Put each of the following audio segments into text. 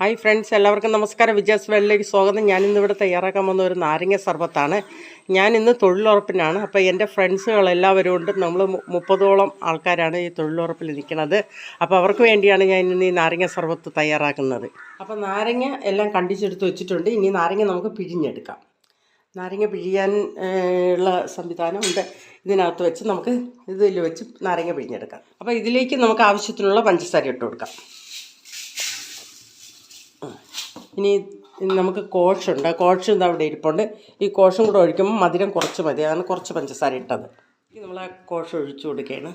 Hi friends എല്ലാവർക്കും നമസ്കാരം. വിജയസ് വേളിലേക്ക് സ്വാഗതം. ഇവിടെ തയ്യാറാക്കാൻ വന്ന ഒരു നാരങ്ങ സർബത്താണ്. ഞാൻ ഇന്ന് തൊഴിലുറപ്പിനാണ്. അപ്പോൾ എന്റെ ഫ്രണ്ട്സുകളെല്ലാവരും ഉണ്ട്. നമ്മൾ മുപ്പതോളം ആൾക്കാരാണ് ഈ തൊഴിലുറപ്പിൽ നിൽക്കുന്നത് അപ്പോൾ അവർക്ക് വേണ്ടിയാണ് ഞാൻ ഇന്ന് ഈ നാരങ്ങ സർബത്ത് തയ്യാറാക്കുന്നത്. അപ്പോൾ നാരങ്ങ എല്ലാം കണ്ടിച്ചെടുത്ത് വെച്ചിട്ടുണ്ട്. ഇനി നാരങ്ങ നമുക്ക് പിഴിഞ്ഞെടുക്കാം. നാരങ്ങ പിഴിയാൻ ഉള്ള സംവിധാനം ഉണ്ട്. ഇതിനകത്ത് വെച്ച് നമുക്ക് ഇതിൽ വെച്ച് നാരങ്ങ പിഴിഞ്ഞെടുക്കാം. അപ്പോൾ ഇതിലേക്ക് നമുക്ക് ആവശ്യത്തിനുള്ള പഞ്ചസാര ഇട്ട് കൊടുക്കാം. ഇനി നമുക്ക് കോഷുണ്ട്. കോഷ് ഇത് അവിടെ ഇരിപ്പുണ്ട്. ഈ കോഷും കൂടെ ഒഴിക്കുമ്പോൾ മധുരം കുറച്ച് മതി. അതാണ് കുറച്ച് പഞ്ചസാര ഇട്ടത്. നമ്മൾ ആ കോഷ് ഒഴിച്ചു കൊടുക്കുകയാണ്.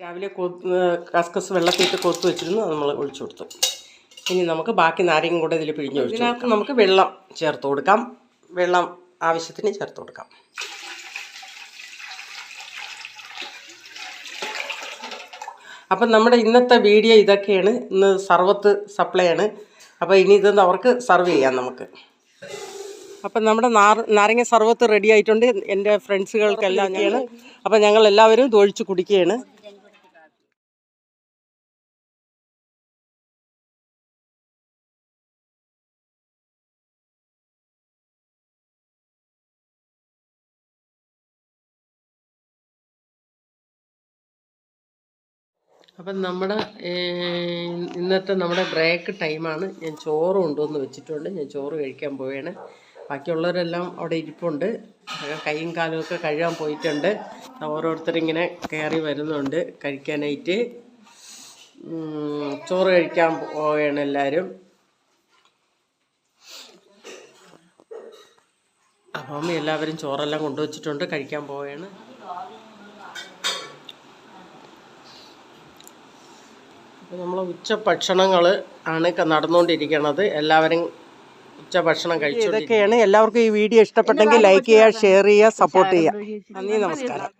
രാവിലെ കൊ കസ്കസ് വെള്ളത്തിട്ട് കൊത്തു വെച്ചിരുന്നു. നമ്മൾ ഒഴിച്ചു കൊടുത്തു. ഇനി നമുക്ക് ബാക്കി നാരങ്ങ കൂടെ ഇതിൽ പിഴിഞ്ഞ് ഒഴിച്ചു നമുക്ക് വെള്ളം ചേർത്ത് കൊടുക്കാം. വെള്ളം ആവശ്യത്തിന് ചേർത്ത് കൊടുക്കാം. അപ്പം നമ്മുടെ ഇന്നത്തെ വീഡിയോ ഇതൊക്കെയാണ്. ഇന്ന് സർവത്ത് സപ്ലൈ ആണ്. അപ്പോൾ ഇനി ഇതൊന്ന് അവർക്ക് സർവ് ചെയ്യാം നമുക്ക്. അപ്പം നമ്മുടെ നാരങ്ങ സർവത്ത് റെഡി ആയിട്ടുണ്ട്. എന്റെ ഫ്രണ്ട്സുകൾക്കെല്ലാം ഞങ്ങൾ അപ്പം ഞങ്ങൾ എല്ലാവരും ഇത് ഒഴിച്ച് കുടിക്കുകയാണ്. അപ്പം നമ്മുടെ ഇന്നത്തെ നമ്മുടെ ബ്രേക്ക് ടൈമാണ് ഞാൻ ചോറ് കൊണ്ടുവന്ന് വെച്ചിട്ടുണ്ട്. ഞാൻ ചോറ് കഴിക്കാൻ പോവുകയാണ്. ബാക്കിയുള്ളവരെല്ലാം അവിടെ ഇരിപ്പുണ്ട്. കൈയും കാലും ഒക്കെ കഴുകാൻ പോയിട്ടുണ്ട്. ഓരോരുത്തരിങ്ങനെ കയറി വരുന്നുണ്ട് കഴിക്കാനായിട്ട്. ചോറ് കഴിക്കാൻ പോവുകയാണ് എല്ലാവരും. അപ്പം എല്ലാവരും ചോറെല്ലാം കൊണ്ടുവച്ചിട്ടുണ്ട്. കഴിക്കാൻ പോവുകയാണ്. അപ്പോൾ നമ്മൾ ഉച്ചഭക്ഷണങ്ങൾ ആണ് ക- നടന്നുകൊണ്ടിരിക്കുന്നത് എല്ലാവരും ഉച്ചഭക്ഷണം കഴിച്ചു ഇതൊക്കെയാണ്. എല്ലാവർക്കും ഈ വീഡിയോ ഇഷ്ടപ്പെട്ടെങ്കിൽ ലൈക്ക് ചെയ്യുക ഷെയർ ചെയ്യുക സപ്പോർട്ട് ചെയ്യുക. നന്ദി നമസ്കാരം.